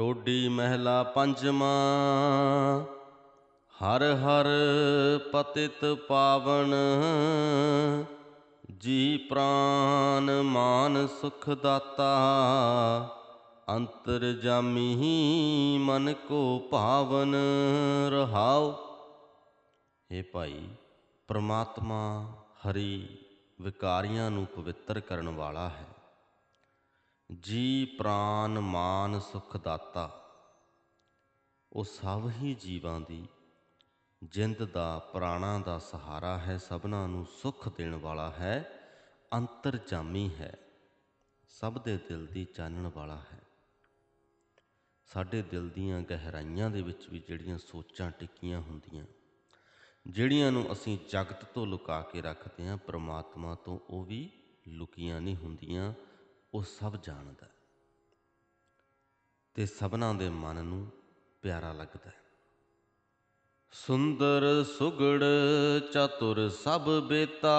ਟੋਡੀ ਮਹਿਲਾ ਪੰਜਵਾਂ, ਹਰ ਹਰ ਪਤਿਤ ਪਾਵਨ, ਜੀ ਪ੍ਰਾਨ ਮਾਨ ਸੁਖ ਦਾਤਾ, ਅੰਤਰ ਜਾਮੀ ਮਨ ਕੋ ਭਾਵਨ ਰਹਾਉ। हे ਭਾਈ, ਪ੍ਰਮਾਤਮਾ ਹਰੀ ਵਿਕਾਰੀਆਂ ਨੂੰ ਪਵਿੱਤਰ ਕਰਨ ਵਾਲਾ ਹੈ। ਜੀ ਪ੍ਰਾਨ ਮਾਨ ਸੁਖ ਦਾਤਾ, ਉਹ ਸਭ ਹੀ ਜੀਵਾਂ ਦੀ, ਜਿੰਦ ਦਾ, ਪ੍ਰਾਣਾ ਦਾ ਸਹਾਰਾ ਹੈ, ਸਭਨਾਂ ਨੂੰ ਸੁਖ ਦੇਣ ਵਾਲਾ ਹੈ, ਅੰਤਰਜਾਮੀ ਹੈ, ਸਭ ਦੇ ਦਿਲ ਦੀ ਚਾਨਣ ਵਾਲਾ ਹੈ। ਸਾਡੇ ਦਿਲ ਦੀਆਂ ਗਹਿਰਾਈਆਂ ਦੇ ਵਿੱਚ ਵੀ ਜਿਹੜੀਆਂ ਸੋਚਾਂ ਟਿੱਕੀਆਂ ਹੁੰਦੀਆਂ, ਜਿਹੜੀਆਂ ਨੂੰ ਅਸੀਂ ਜਗਤ ਤੋਂ ਲੁਕਾ ਕੇ ਰੱਖਦੇ ਹਾਂ, ਪ੍ਰਮਾਤਮਾ ਤੋਂ ਉਹ ਵੀ ਲੁਕੀਆਂ ਨਹੀਂ ਹੁੰਦੀਆਂ ਉਹ ਸਭ ਜਾਣਦਾ ਹੈ ਤੇ ਸਭਨਾਂ ਦੇ ਮਨ ਨੂੰ ਪਿਆਰਾ ਲੱਗਦਾ ਹੈ। ਸੁੰਦਰ ਸੁਗੜ ਚਤੁਰ ਸਭ ਬੇਤਾ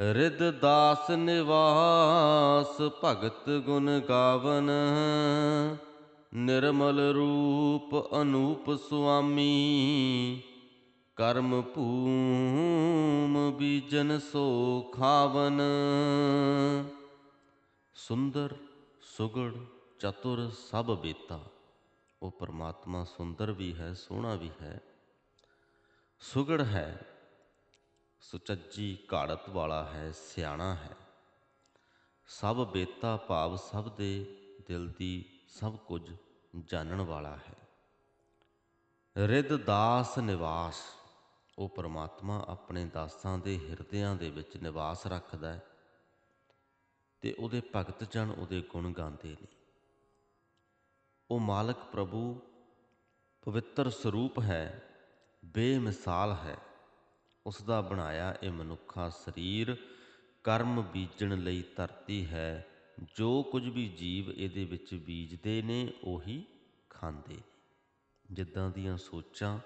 ਰਿਦ ਦਾਸ ਨਿਵਾਸ ਭਗਤ ਗੁਣ ਗਾਵਨ, ਨਿਰਮਲ ਰੂਪ ਅਨੂਪ ਸੁਆਮੀ, ਕਰਮ ਭੂਮ ਬੀਜਨ ਸੋ ਖਾਵਨ। ਸੁੰਦਰ, ਸੁਗੜ, ਚਤੁਰ ਸਭ ਬੇਤਾ। ਉਹ ਪਰਮਾਤਮਾ ਸੁੰਦਰ ਵੀ ਹੈ, ਸੋਹਣਾ ਵੀ ਹੈ। ਸੁਗੜ ਹੈ, ਸੁਚੱਜੀ ਘਾੜਤ ਵਾਲਾ ਹੈ, ਸਿਆਣਾ ਹੈ। ਸਭ ਬੇਤਾ ਭਾਵ ਸਭ ਦੇ ਦਿਲ ਦੀ ਸਭ ਕੁਝ ਜਾਣਨ ਵਾਲਾ ਹੈ। ਰਿਦ ਦਾਸ ਨਿਵਾਸ। ਉਹ ਪਰਮਾਤਮਾ ਆਪਣੇ ਦਾਸਾਂ ਦੇ ਹਿਰਦਿਆਂ ਦੇ ਵਿੱਚ ਨਿਵਾਸ ਰੱਖਦਾ ਹੈ। ਤੇ ਉਹਦੇ ਭਗਤ ਜਨ ਉਹਦੇ ਗੁਣ ਗਾਉਂਦੇ ਨੇ। ਉਹ ਮਾਲਕ ਪ੍ਰਭੂ ਪਵਿੱਤਰ ਸਰੂਪ ਹੈ, ਬੇਮਿਸਾਲ ਹੈ। ਉਸ ਦਾ ਬਣਾਇਆ ਇਹ ਮਨੁੱਖਾ ਸਰੀਰ ਕਰਮ ਬੀਜਣ ਲਈ ਧਰਤੀ ਹੈ। ਜੋ ਕੁਝ ਵੀ ਜੀਵ ਇਹਦੇ ਵਿੱਚ ਬੀਜਦੇ ਨੇ, ਉਹੀ ਖਾਂਦੇ ਨੇ। ਜਿੱਦਾਂ ਦੀਆਂ ਸੋਚਾਂ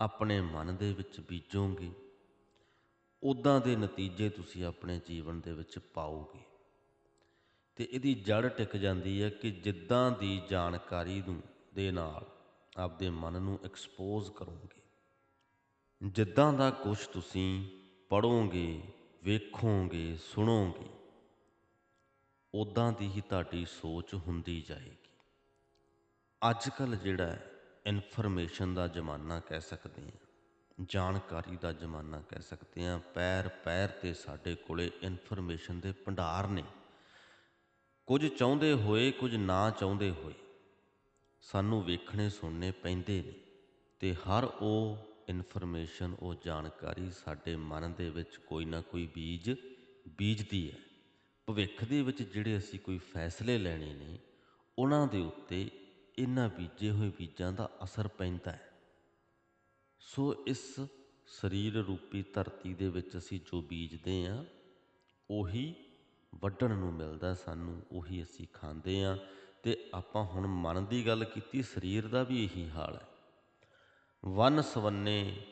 ਆਪਣੇ ਮਨ ਦੇ ਵਿੱਚ ਬੀਜੋਗੇ ਉਦਾਂ ਦੇ ਨਤੀਜੇ ਤੁਸੀਂ ਆਪਣੇ ਜੀਵਨ ਦੇ ਵਿੱਚ ਪਾਓਗੇ। ਤੇ ਇਹਦੀ ਜੜ ਟਿਕ ਜਾਂਦੀ ਹੈ ਕਿ ਜਿੱਦਾਂ ਦੀ ਜਾਣਕਾਰੀ ਨੂੰ, ਦੇ ਨਾਲ ਆਪਦੇ ਮਨ ਨੂੰ ਐਕਸਪੋਜ਼ ਕਰੋਗੇ। ਜਿੱਦਾਂ ਦਾ ਕੁਝ ਤੁਸੀਂ ਪੜੋਗੇ ਵੇਖੋਗੇ, ਸੁਣੋਗੇ ਉਦਾਂ ਦੀ ਹੀ ਤੁਹਾਡੀ ਸੋਚ ਹੁੰਦੀ ਜਾਏਗੀ। ਅੱਜ ਕੱਲ ਜਿਹੜਾ ਇਨਫੋਰਮੇਸ਼ਨ ਦਾ ਜ਼ਮਾਨਾ ਕਹਿ ਸਕਦੇ ਹਾਂ, ਜਾਣਕਾਰੀ ਦਾ ਜ਼ਮਾਨਾ ਕਹਿ ਸਕਦੇ ਹਾਂ ਪੈਰ ਪੈਰ ਤੇ ਸਾਡੇ ਕੋਲੇ ਇਨਫੋਰਮੇਸ਼ਨ ਦੇ ਭੰਡਾਰ ਨੇ। ਕੁਝ ਚਾਹੁੰਦੇ ਹੋਏ, ਕੁਝ ਨਾ ਚਾਹੁੰਦੇ ਹੋਏ। ਸਾਨੂੰ ਵੇਖਣੇ, ਸੁਣਨੇ ਪੈਂਦੇ ਨੇ ਤੇ ਹਰ ਉਹ ਇਨਫੋਰਮੇਸ਼ਨ, ਉਹ ਜਾਣਕਾਰੀ ਸਾਡੇ ਮਨ ਦੇ ਵਿੱਚ ਕੋਈ ਨਾ ਕੋਈ ਬੀਜ ਬੀਜਦੀ ਹੈ। ਭਵਿੱਖ ਦੇ ਵਿੱਚ ਜਿਹੜੇ ਅਸੀਂ ਕੋਈ ਫੈਸਲੇ ਲੈਣੇ ਨੇ, ਉਹਨਾਂ ਦੇ ਉੱਤੇ ਇਹਨਾਂ ਬੀਜੇ ਹੋਏ ਬੀਜਾਂ ਦਾ ਅਸਰ ਪੈਂਦਾ ਹੈ। ਸੋ ਇਸ ਸਰੀਰ ਰੂਪੀ ਧਰਤੀ ਦੇ ਵਿੱਚ ਅਸੀਂ ਜੋ ਬੀਜਦੇ ਆ ਉਹੀ ਵੱਢਣ ਨੂੰ ਮਿਲਦਾ ਸਾਨੂੰ, ਉਹੀ ਅਸੀਂ ਖਾਂਦੇ ਆ ਤੇ ਆਪਾਂ ਹੁਣ ਮਨ ਦੀ ਗੱਲ ਕੀਤੀ, ਸਰੀਰ ਦਾ ਵੀ ਇਹੀ ਹਾਲ ਹੈ। ਵਨ ਸਵੰਨੇ,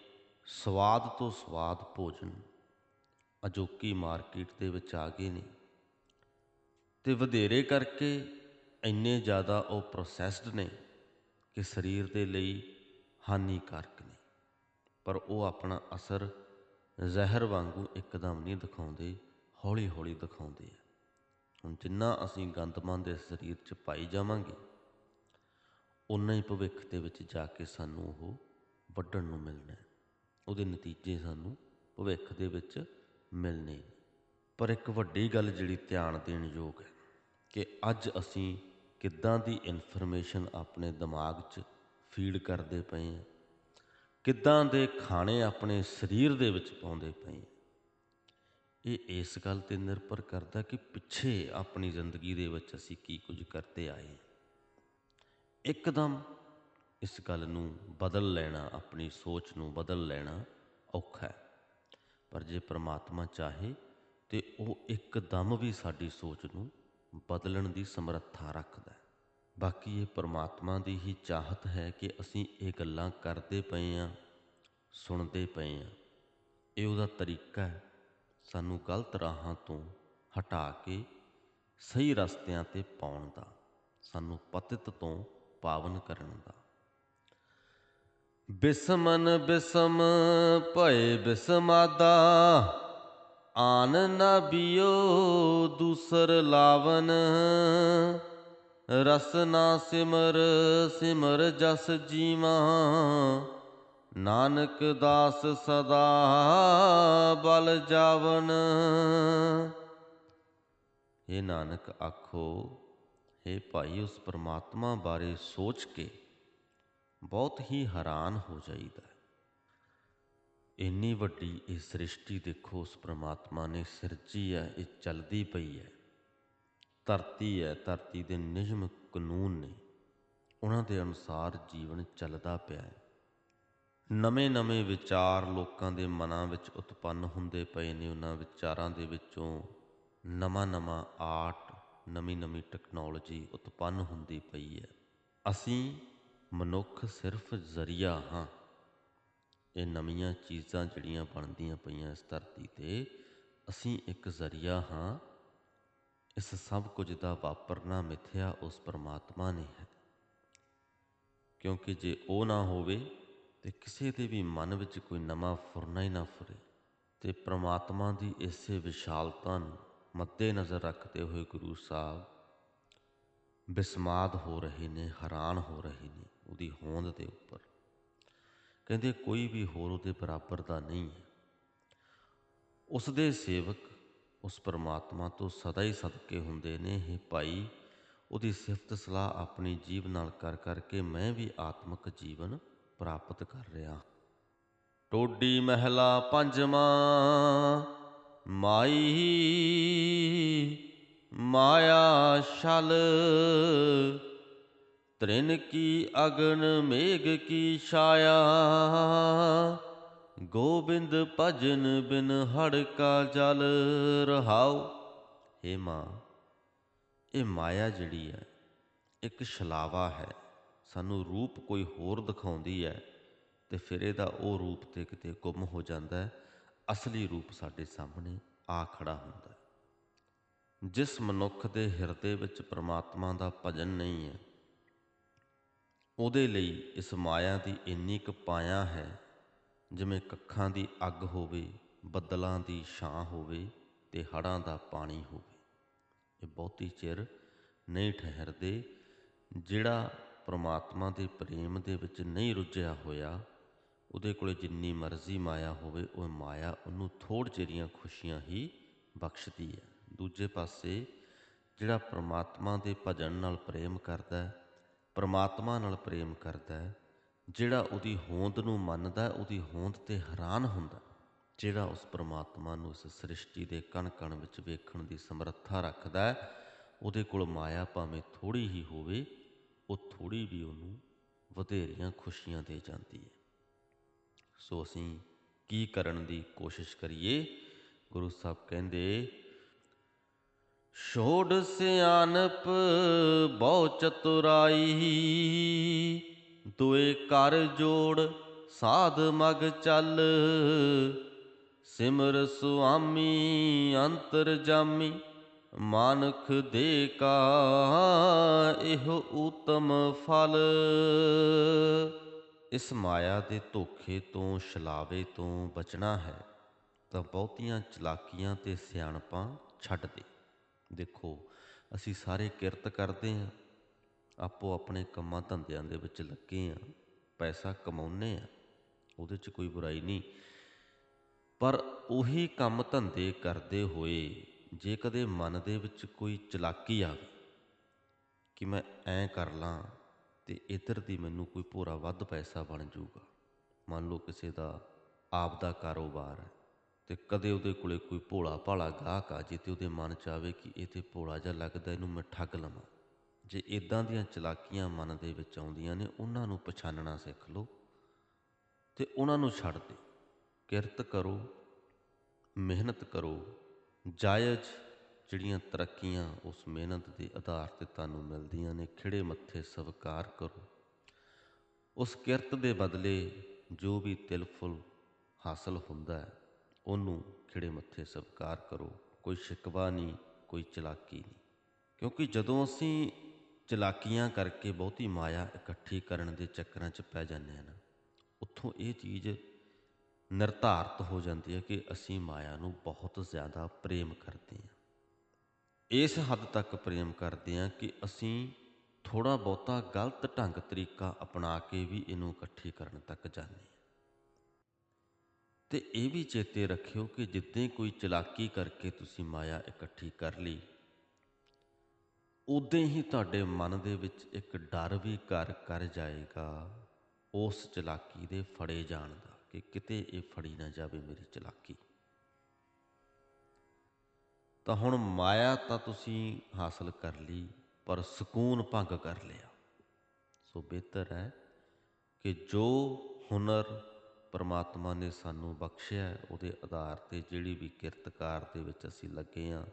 ਸਵਾਦ ਤੋਂ ਸਵਾਦ ਭੋਜਨ। ਅਜੋਕੀ ਮਾਰਕੀਟ ਦੇ ਵਿੱਚ ਆ ਗਏ ਨੇ। ਤੇ ਵਧੇਰੇ ਕਰਕੇ ਇੰਨੇ ਜ਼ਿਆਦਾ ਉਹ ਪ੍ਰੋਸੈਸਡ ਨੇ ਕਿ ਸਰੀਰ ਦੇ ਲਈ ਹਾਨੀਕਾਰਕ ਨੇ। ਪਰ ਉਹ ਆਪਣਾ ਅਸਰ ਜ਼ਹਿਰ ਵਾਂਗੂ ਇੱਕਦਮ ਨਹੀਂ ਦਿਖਾਉਂਦੇ। ਹੌਲੀ ਹੌਲੀ ਦਿਖਾਉਂਦੇ ਆ। ਹੁਣ ਜਿੰਨਾ ਅਸੀਂ ਗੰਦਮੰਦ ਦੇ ਸਰੀਰ 'ਚ ਪਾਈ ਜਾਵਾਂਗੇ ਉਨਾ ਹੀ ਭਵਿੱਖ ਦੇ ਵਿੱਚ ਜਾ ਕੇ ਸਾਨੂੰ ਉਹ ਵੱਢਣ ਨੂੰ ਮਿਲਣਾ ਉਹਦੇ ਨਤੀਜੇ ਸਾਨੂੰ ਭਵਿੱਖ ਦੇ ਵਿੱਚ ਮਿਲਣੇ ਪਰ ਇੱਕ ਵੱਡੀ ਗੱਲ ਜਿਹੜੀ ਧਿਆਨ ਦੇਣ ਯੋਗ ਹੈ ਕਿ ਅੱਜ ਅਸੀਂ ਕਿੱਦਾਂ ਦੀ ਇਨਫੋਰਮੇਸ਼ਨ ਆਪਣੇ ਦਿਮਾਗ 'ਚ ਫੀਡ ਕਰਦੇ ਪਏ ਹਾਂ, ਕਿੱਦਾਂ ਦੇ ਖਾਣੇ ਆਪਣੇ ਸਰੀਰ ਦੇ ਵਿੱਚ ਪਾਉਂਦੇ ਪਏ ਹਾਂ ਇਹ ਇਸ ਗੱਲ ਤੇ ਨਿਰਭਰ ਕਰਦਾ ਕਿ ਪਿੱਛੇ ਆਪਣੀ ਜ਼ਿੰਦਗੀ ਦੇ ਵਿੱਚ ਅਸੀਂ ਕੀ ਕੁਝ ਕਰਦੇ ਆਏ ਇੱਕਦਮ ਇਸ ਗੱਲ ਨੂੰ ਬਦਲ ਲੈਣਾ, ਆਪਣੀ ਸੋਚ ਨੂੰ ਬਦਲ ਲੈਣਾ ਔਖਾ ਹੈ। ਪਰ ਜੇ ਪ੍ਰਮਾਤਮਾ ਚਾਹੇ ਤੇ ਉਹ ਇੱਕਦਮ ਵੀ ਸਾਡੀ ਸੋਚ ਨੂੰ ਬਦਲਣ ਦੀ ਸਮਰੱਥਾ ਰੱਖਦਾ ਹੈ। ਬਾਕੀ ਇਹ ਪ੍ਰਮਾਤਮਾ ਦੀ ਹੀ ਚਾਹਤ ਹੈ ਕਿ ਅਸੀਂ ਇਹ ਗੱਲਾਂ ਕਰਦੇ ਪਏ ਆ ਸੁਣਦੇ ਪਏ ਆ ਇਹ ਉਹਦਾ ਤਰੀਕਾ ਹੈ ਸਾਨੂੰ ਗਲਤ ਰਾਹਾਂ ਤੋਂ ਹਟਾ ਕੇ ਸਹੀ ਰਸਤਿਆਂ ਤੇ ਪਾਉਣ ਦਾ, ਸਾਨੂੰ ਪਤਿਤ ਤੋਂ ਪਾਵਨ ਕਰਨ ਦਾ। ਬਿਸਮਨ ਬਿਸਮ, ਭਏ ਬਿਸਮਾਦਾ, ਆਨ ਨਾ ਬਿਓ ਦੂਸਰ ਲਾਵਨ। ਰਸਨਾ ਸਿਮਰ ਸਿਮਰ ਜਸ ਜੀਵਾ। ਨਾਨਕ ਦਾਸ ਸਦਾ ਬਲ ਜਾਵਨ। ਇਹ ਨਾਨਕ, ਆਖੋ हे ਭਾਈ, ਉਸ ਪ੍ਰਮਾਤਮਾ ਬਾਰੇ ਸੋਚ ਕੇ ਬਹੁਤ ਹੀ ਹੈਰਾਨ ਹੋ ਜਾਈਦਾ ਇੰਨੀ ਵੱਡੀ ਇਹ ਸ੍ਰਿਸ਼ਟੀ ਦੇਖੋ, ਉਸ ਪ੍ਰਮਾਤਮਾ ਨੇ ਸਿਰਜੀ ਹੈ, ਇਹ ਚੱਲਦੀ ਪਈ ਹੈ। ਧਰਤੀ ਹੈ, ਧਰਤੀ ਦੇ ਨਿਯਮ ਕਾਨੂੰਨ ਨੇ, ਉਹਨਾਂ ਦੇ ਅਨੁਸਾਰ ਜੀਵਨ ਚੱਲਦਾ ਪਿਆ ਹੈ। ਨਵੇਂ-ਨਵੇਂ ਵਿਚਾਰ ਲੋਕਾਂ ਦੇ ਮਨਾਂ ਵਿੱਚ ਉਤਪੰਨ ਹੁੰਦੇ ਪਏ ਨੇ। ਉਹਨਾਂ ਵਿਚਾਰਾਂ ਦੇ ਵਿੱਚੋਂ ਨਵਾਂ-ਨਵਾਂ ਆਰਟ, ਨਵੀਂ-ਨਵੀਂ ਟੈਕਨੋਲੋਜੀ ਉਤਪੰਨ ਹੁੰਦੀ ਪਈ ਹੈ। ਅਸੀਂ ਮਨੁੱਖ ਸਿਰਫ ਜ਼ਰੀਆ ਹਾਂ। ਇਹ ਨਵੀਆਂ ਚੀਜ਼ਾਂ ਜਿਹੜੀਆਂ ਬਣਦੀਆਂ ਪਈਆਂ ਇਸ ਧਰਤੀ ਤੇ, ਅਸੀਂ ਇੱਕ ਜ਼ਰੀਆ ਹਾਂ। ਇਸ ਸਭ ਕੁਝ ਦਾ ਵਾਪਰਨਾ ਮਿਥਿਆ ਉਸ ਪਰਮਾਤਮਾ ਨੇ ਹੈ। ਕਿਉਂਕਿ ਜੇ ਉਹ ਨਾ ਹੋਵੇ ਤੇ ਕਿਸੇ ਦੇ ਵੀ ਮਨ ਵਿੱਚ ਕੋਈ ਨਵਾਂ ਫੁਰਨਾ ਹੀ ਨਾ ਫੁਰੇ ਤੇ ਪ੍ਰਮਾਤਮਾ ਦੀ ਇਸੇ ਵਿਸ਼ਾਲਤਾ ਨੂੰ ਮੱਦੇ ਨਜ਼ਰ ਰੱਖਦੇ ਹੋਏ ਗੁਰੂ ਸਾਹਿਬ ਬਿਸਮਾਦ ਹੋ ਰਹੇ ਨੇ, ਹੈਰਾਨ ਹੋ ਰਹੇ ਨੇ ਉਹਦੀ ਹੋਂਦ ਦੇ ਉੱਪਰ। ਕਹਿੰਦੇ ਕੋਈ ਵੀ ਹੋਰ ਉਹਦੇ ਬਰਾਬਰ ਦਾ ਨਹੀਂ ਹੈ। ਉਸ ਦੇ ਸੇਵਕ ਉਸ ਪਰਮਾਤਮਾ ਤੋਂ ਸਦਾ ਹੀ ਸਦਕੇ ਹੁੰਦੇ ਨੇ ਇਹ ਭਾਈ, ਉਹਦੀ ਸਿਫਤ ਸਲਾਹ ਆਪਣੀ ਜੀਵ ਨਾਲ ਕਰ ਕਰਕੇ ਮੈਂ ਵੀ ਆਤਮਿਕ ਜੀਵਨ ਪ੍ਰਾਪਤ ਕਰ ਰਿਹਾ। ਟੋਡੀ ਮਹਿਲਾ ਪੰਜਵਾਂ, ਮਾਈ ਮਾਇਆ ਛਲ। ਤ੍ਰਿਨ ਕੀ ਅਗਨ, ਮੇਘ ਕੀ ਛਾਇਆ। ਗੋਬਿੰਦ ਭਜਨ ਬਿਨ ਹੜਕਾ ਜਲ। ਰਹਾਉ ਏ ਮਾਂ, ਇਹ ਮਾਇਆ ਜਿਹੜੀ ਹੈ, ਇੱਕ ਛਲਾਵਾ ਹੈ। ਸਾਨੂੰ ਰੂਪ ਕੋਈ ਹੋਰ ਦਿਖਾਉਂਦੀ ਹੈ, ਤੇ ਫਿਰ ਇਹਦਾ ਉਹ ਰੂਪ ਤੇ ਕਿਤੇ ਗੁੰਮ ਹੋ ਜਾਂਦਾ ਹੈ। ਅਸਲੀ ਰੂਪ ਸਾਡੇ ਸਾਹਮਣੇ ਆ ਖੜਾ ਹੁੰਦਾ ਹੈ। ਜਿਸ ਮਨੁੱਖ ਦੇ ਹਿਰਦੇ ਵਿੱਚ ਪ੍ਰਮਾਤਮਾ ਦਾ ਭਜਨ ਨਹੀਂ ਹੈ, ਉਹਦੇ ਲਈ ਇਸ ਮਾਇਆ ਦੀ ਇੰਨੀ ਕੁ ਪਾਇਆ ਹੈ, ਜਿਵੇਂ ਕੱਖਾਂ ਦੀ ਅੱਗ ਹੋਵੇ, ਬੱਦਲਾਂ ਦੀ ਛਾਂ ਹੋਵੇ ਤੇ ਹੜਾਂ ਦਾ ਪਾਣੀ ਹੋਵੇ। ਇਹ ਬਹੁਤੀ ਚਿਰ ਨਹੀਂ ਠਹਿਰਦੇ, ਜਿਹੜਾ ਪਰਮਾਤਮਾ ਦੇ ਪ੍ਰੇਮ ਦੇ ਵਿੱਚ ਨਹੀਂ ਰੁੱਝਿਆ ਹੋਇਆ, ਉਹਦੇ ਕੋਲੇ ਜਿੰਨੀ ਮਰਜ਼ੀ ਮਾਇਆ ਹੋਵੇ, ਉਹ ਮਾਇਆ ਉਹਨੂੰ ਥੋੜ ਜਿਹੜੀਆਂ ਖੁਸ਼ੀਆਂ ਹੀ ਬਖਸ਼ਦੀ ਹੈ। ਦੂਜੇ ਪਾਸੇ ਜਿਹੜਾ ਪ੍ਰਮਾਤਮਾ ਦੇ ਭਜਨ ਨਾਲ ਪ੍ਰੇਮ ਕਰਦਾ ਹੈ, ਪ੍ਰਮਾਤਮਾ ਨਾਲ ਪ੍ਰੇਮ ਕਰਦਾ ਹੈ, ਜਿਹੜਾ ਉਹਦੀ ਹੋਂਦ ਨੂੰ ਮੰਨਦਾ ਉਹਦੀ ਹੋਂਦ ਤੇ ਹੈਰਾਨ ਹੁੰਦਾ ਜਿਹੜਾ ਉਸ ਪ੍ਰਮਾਤਮਾ ਨੂੰ ਇਸ ਸ੍ਰਿਸ਼ਟੀ ਦੇ ਕਣ ਕਣ ਵਿੱਚ ਵੇਖਣ ਦੀ ਸਮਰੱਥਾ ਰੱਖਦਾ ਉਹਦੇ ਕੋਲ ਮਾਇਆ ਭਾਵੇਂ ਥੋੜੀ ਹੀ ਹੋਵੇ ਉਹ ਥੋੜੀ ਵੀ ਉਹਨੂੰ ਵਧੇਰੀਆਂ ਖੁਸ਼ੀਆਂ ਦੇ ਜਾਂਦੀ ਹੈ। ਸੋ ਅਸੀਂ ਕੀ ਕਰਨ ਦੀ ਕੋਸ਼ਿਸ਼ ਕਰੀਏ? ਗੁਰੂ ਸਾਹਿਬ ਕਹਿੰਦੇ, ਛੋੜ ਸਿਆਨਪ ਬਹੁ ਚਤੁਰਾਈ, ਦੁਏ ਕਰ ਜੋੜ ਸਾਧ ਮਗ ਚੱਲ, ਸਿਮਰ ਸੁਆਮੀ ਅੰਤਰ ਜਾਮੀ। ਮਾਨਖ ਦੇ ਕਾ ਇਹੋ ਊਤਮ ਫਲ। ਇਸ ਮਾਇਆ ਦੇ ਧੋਖੇ ਤੋਂ, ਛਲਾਵੇ ਤੋਂ ਬਚਣਾ ਹੈ, ਤਾਂ ਬਹੁਤੀਆਂ ਚਲਾਕੀਆਂ ਤੇ ਸਿਆਣਪਾਂ ਛੱਡ ਦੇ। ਦੇਖੋ, ਅਸੀਂ ਸਾਰੇ ਕਿਰਤ ਕਰਦੇ ਹਾਂ, ਆਪੋ ਆਪਣੇ ਕੰਮਾਂ ਧੰਦਿਆਂ ਦੇ ਵਿੱਚ ਲੱਗੇ ਆ ਪੈਸਾ ਕਮਾਉਨੇ ਆ ਉਹਦੇ 'ਚ ਕੋਈ ਬੁਰਾਈ ਨਹੀਂ। ਪਰ ਉਹੀ ਕੰਮ ਧੰਦੇ ਕਰਦੇ ਹੋਏ ਜੇ ਕਦੇ ਮਨ ਦੇ ਵਿੱਚ ਕੋਈ ਚਲਾਕੀ ਆਵੇ ਕਿ ਮੈਂ ਐਂ ਕਰ ਲਾਂ ਤੇ ਇੱਧਰ ਦੀ ਮੈਨੂੰ ਕੋਈ ਭੋਰਾ ਵੱਧ ਪੈਸਾ ਬਣ ਜਾਊਗਾ, ਮੰਨ ਲਓ ਕਿਸੇ ਦਾ ਆਪ ਦਾ ਕਾਰੋਬਾਰ ਹੈ ਤੇ ਕਦੇ ਉਹਦੇ ਕੋਲੇ ਕੋਈ ਭੋਲਾ ਭਾਲਾ ਗਾਹਕ ਆ ਜੇ ਤੇ ਉਹਦੇ ਮਨ ਚ ਆਵੇ ਕਿ ਇਹ ਤੇ ਭੋਲਾ ਜਿਹਾ ਲੱਗਦਾ ਇਹਨੂੰ ਮੈਂ ਠੱਗ ਲਵਾਂ। ਜੇ ਇਦਾਂ ਦੀਆਂ ਚਲਾਕੀਆਂ ਮਨ ਦੇ ਵਿੱਚ ਆਉਂਦੀਆਂ ਨੇ, ਉਹਨਾਂ ਨੂੰ ਪਛਾਨਣਾ ਸਿੱਖ ਲਓ ਤੇ ਉਹਨਾਂ ਨੂੰ ਛੱਡ ਦਿਓ। ਕਿਰਤ ਕਰੋ, ਮਿਹਨਤ ਕਰੋ ਜਾਇਜ਼ ਜਿਹੜੀਆਂ ਤਰੱਕੀਆਂ ਉਸ ਮਿਹਨਤ ਦੇ ਆਧਾਰ ਤੇ ਤੁਹਾਨੂੰ ਮਿਲਦੀਆਂ ਨੇ ਖਿੜੇ ਮੱਥੇ ਸਵੀਕਾਰ ਕਰੋ। ਉਸ ਕਿਰਤ ਦੇ ਬਦਲੇ ਜੋ ਵੀ ਤਿਲਫੁਲ ਹਾਸਲ ਹੁੰਦਾ ਹੈ, ਉਹਨੂੰ ਖਿੜੇ ਮੱਥੇ ਸਵੀਕਾਰ ਕਰੋ। ਕੋਈ ਸ਼ਿਕਵਾ ਨਹੀਂ, ਕੋਈ ਚਲਾਕੀ ਨਹੀਂ। ਕਿਉਂਕਿ ਜਦੋਂ ਅਸੀਂ ਚਲਾਕੀਆਂ ਕਰਕੇ ਬਹੁਤੀ ਮਾਇਆ ਇਕੱਠੀ ਕਰਨ ਦੇ ਚੱਕਰਾਂ 'ਚ ਪੈ ਜਾਂਦੇ ਆ ਨਾ, ਉੱਥੋਂ ਇਹ ਚੀਜ਼ ਨਿਰਧਾਰਤ ਹੋ ਜਾਂਦੀ ਹੈ ਕਿ ਅਸੀਂ ਮਾਇਆ ਨੂੰ ਬਹੁਤ ਜ਼ਿਆਦਾ ਪ੍ਰੇਮ ਕਰਦੇ ਹਾਂ। ਇਸ ਹੱਦ ਤੱਕ ਪ੍ਰੇਮ ਕਰਦੇ ਹਾਂ ਕਿ ਅਸੀਂ ਥੋੜਾ ਬਹੁਤਾ ਗਲਤ ਢੰਗ ਤਰੀਕਾ ਅਪਣਾ ਕੇ ਵੀ ਇਹਨੂੰ ਇਕੱਠੀ ਕਰਨ ਤੱਕ ਜਾਂਦੇ ਹਾਂ। ਤੇ ਇਹ ਵੀ ਚੇਤੇ ਰੱਖਿਓ ਕਿ ਜਿੱਦਾਂ ਕੋਈ ਚਲਾਕੀ ਕਰਕੇ ਤੁਸੀਂ ਮਾਇਆ ਇਕੱਠੀ ਕਰ ਲਈ, ਉਦੋਂ ਹੀ ਤੁਹਾਡੇ ਮਨ ਦੇ ਵਿੱਚ ਇੱਕ ਡਰ ਵੀ ਘਰ ਕਰ ਜਾਏਗਾ, ਉਸ ਚਲਾਕੀ ਦੇ ਫੜੇ ਜਾਣ ਦਾ। ਕਿ ਕਿਤੇ ਇਹ ਫੜੀ ਨਾ ਜਾਵੇ ਮੇਰੀ ਚਲਾਕੀ। ਤਾਂ ਹੁਣ ਮਾਇਆ ਤਾਂ ਤੁਸੀਂ ਹਾਸਲ ਕਰ ਲਈ, ਪਰ ਸਕੂਨ ਭੰਗ ਕਰ ਲਿਆ। ਸੋ ਬਿਹਤਰ ਹੈ ਕਿ ਜੋ ਹੁਨਰ ਪਰਮਾਤਮਾ ਨੇ ਸਾਨੂੰ ਬਖਸ਼ਿਆ, ਉਹਦੇ ਆਧਾਰ ਤੇ ਜਿਹੜੀ ਵੀ ਕਿਰਤਕਾਰ ਦੇ ਵਿੱਚ ਅਸੀਂ ਲੱਗੇ ਆ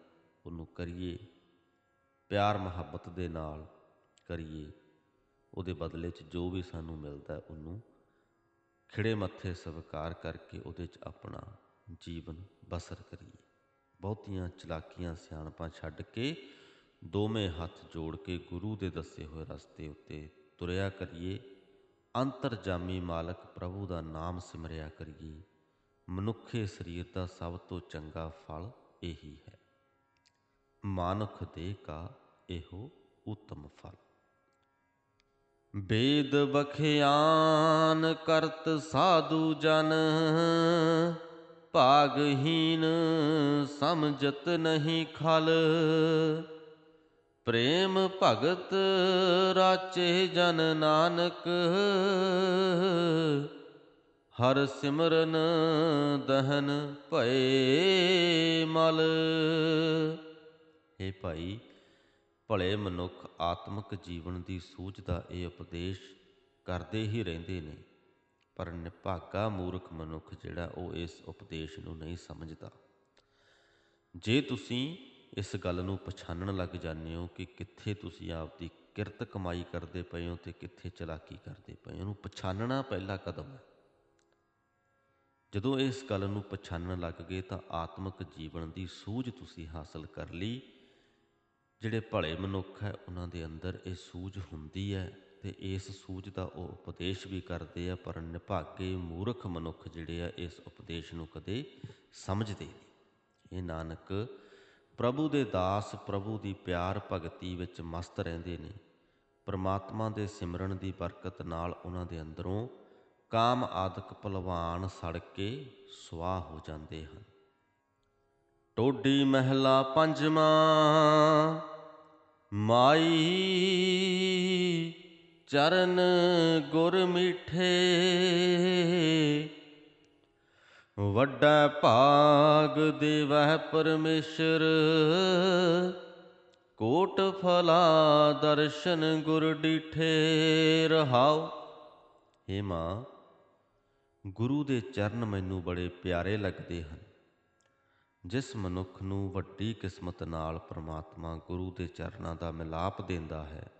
ਉਹਨੂੰ ਕਰੀਏ, ਪਿਆਰ ਮੁਹੱਬਤ ਦੇ ਨਾਲ ਕਰੀਏ, ਉਹਦੇ ਬਦਲੇ 'ਚ ਜੋ ਵੀ ਸਾਨੂੰ ਮਿਲਦਾ, ਉਹਨੂੰ ਖਿੜੇ ਮੱਥੇ ਸਵੀਕਾਰ ਕਰਕੇ ਉਹਦੇ 'ਚ ਆਪਣਾ ਜੀਵਨ ਬਸਰ ਕਰੀਏ। ਬਹੁਤੀਆਂ ਚਲਾਕੀਆਂ ਸਿਆਣਪਾਂ ਛੱਡ ਕੇ ਦੋਵੇਂ ਹੱਥ ਜੋੜ ਕੇ ਗੁਰੂ ਦੇ ਦੱਸੇ ਹੋਏ ਰਸਤੇ ਉੱਤੇ ਤੁਰਿਆ ਕਰੀਏ। ਅੰਤਰਜਾਮੀ ਮਾਲਕ ਪ੍ਰਭੂ ਦਾ ਨਾਮ ਸਿਮਰਿਆ ਕਰੀਏ। ਮਨੁੱਖੇ ਸਰੀਰ ਦਾ ਸਭ ਤੋਂ ਚੰਗਾ ਫਲ ਇਹੀ ਹੈ। ਮਾਨੁਖ ਦੇ ਕਾ ਇਹੋ ਉਤਮ ਫਲ। ਬੇਦ ਬਖਿਆਨ ਕਰਤ ਸਾਧੂ ਜਨ, ਭਾਗਹੀਨ ਸਮਝਤ ਨਹੀਂ ਖਲ। ਪ੍ਰੇਮ ਭਗਤ ਰਾਚੇ ਜਨ ਨਾਨਕ, ਹਰ ਸਿਮਰਨ ਦਹਨ ਭਏ ਮਲ। ਇਹ ਭਾਈ, ਭਲੇ ਮਨੁੱਖ ਆਤਮਿਕ ਜੀਵਨ ਦੀ ਸੂਝ ਦਾ ਇਹ ਉਪਦੇਸ਼ ਕਰਦੇ ਹੀ ਰਹਿੰਦੇ ਨੇ, ਪਰ ਨਿਭਾਗਾ ਮੂਰਖ ਮਨੁੱਖ ਜਿਹੜਾ ਉਹ ਇਸ ਉਪਦੇਸ਼ ਨੂੰ ਨਹੀਂ ਸਮਝਦਾ। ਜੇ ਤੁਸੀਂ ਇਸ ਗੱਲ ਨੂੰ ਪਛਾਣਨ ਲੱਗ ਜਾਂਦੇ ਹੋ ਕਿ ਕਿੱਥੇ ਤੁਸੀਂ ਆਪਦੀ ਕਿਰਤ ਕਮਾਈ ਕਰਦੇ ਪਏ ਹੋ ਤੇ ਕਿੱਥੇ ਚਲਾਕੀ ਕਰਦੇ ਪਏ ਹੋ, ਉਹਨੂੰ ਪਛਾਣਨਾ ਪਹਿਲਾ ਕਦਮ ਹੈ। ਜਦੋਂ ਇਸ ਗੱਲ ਨੂੰ ਪਛਾਣਨ ਲੱਗ ਗਏ ਤਾਂ ਆਤਮਿਕ ਜੀਵਨ ਦੀ ਸੂਝ ਤੁਸੀਂ ਹਾਸਲ ਕਰ ਲਈ ਜਿਹੜੇ ਭਲੇ ਮਨੁੱਖ ਹੈ, ਉਹਨਾਂ ਦੇ ਅੰਦਰ ਇਹ ਸੂਝ ਹੁੰਦੀ ਹੈ ਅਤੇ ਇਸ ਸੂਝ ਦਾ ਉਹ ਉਪਦੇਸ਼ ਵੀ ਕਰਦੇ ਆ, ਪਰ ਨਿਭਾਗੇ ਮੂਰਖ ਮਨੁੱਖ ਜਿਹੜੇ ਆ, ਇਸ ਉਪਦੇਸ਼ ਨੂੰ ਕਦੇ ਸਮਝਦੇ ਨਹੀਂ। ਇਹ ਨਾਨਕ ਪ੍ਰਭੂ ਦੇ ਦਾਸ, ਪ੍ਰਭੂ ਦੀ ਪਿਆਰ ਭਗਤੀ ਵਿੱਚ ਮਸਤ ਰਹਿੰਦੇ ਨੇ। ਪਰਮਾਤਮਾ ਦੇ ਸਿਮਰਨ ਦੀ ਬਰਕਤ ਨਾਲ ਉਹਨਾਂ ਦੇ ਅੰਦਰੋਂ ਕਾਮ ਆਦਿਕ ਭਲਵਾਨ ਸੜ ਕੇ ਸੁਆਹ ਹੋ ਜਾਂਦੇ ਹਨ। ਟੋਡੀ ਮਹਿਲਾ ਪੰਜਵਾਂ। ਮਾਈ ਚਰਨ ਗੁਰ ਮਿਠੇ। ਵੱਡਾ ਭਾਗ ਦੇਵਹਿ ਪਰਮੇਸ਼ਰ। ਕੋਟ ਫਲਾ ਦਰਸ਼ਨ ਗੁਰ ਡੀਠੇ। ਰਹਾਓ ਹੇ ਮਾਂ, ਗੁਰੂ ਦੇ ਚਰਨ ਮੈਨੂੰ ਬੜੇ ਪਿਆਰੇ ਲੱਗਦੇ ਹਨ। ਜਿਸ ਮਨੁੱਖ ਨੂੰ ਵੱਡੀ ਕਿਸਮਤ ਨਾਲ ਪ੍ਰਮਾਤਮਾ ਗੁਰੂ ਦੇ ਚਰਨਾਂ ਦਾ ਮਿਲਾਪ ਦਿੰਦਾ ਹੈ,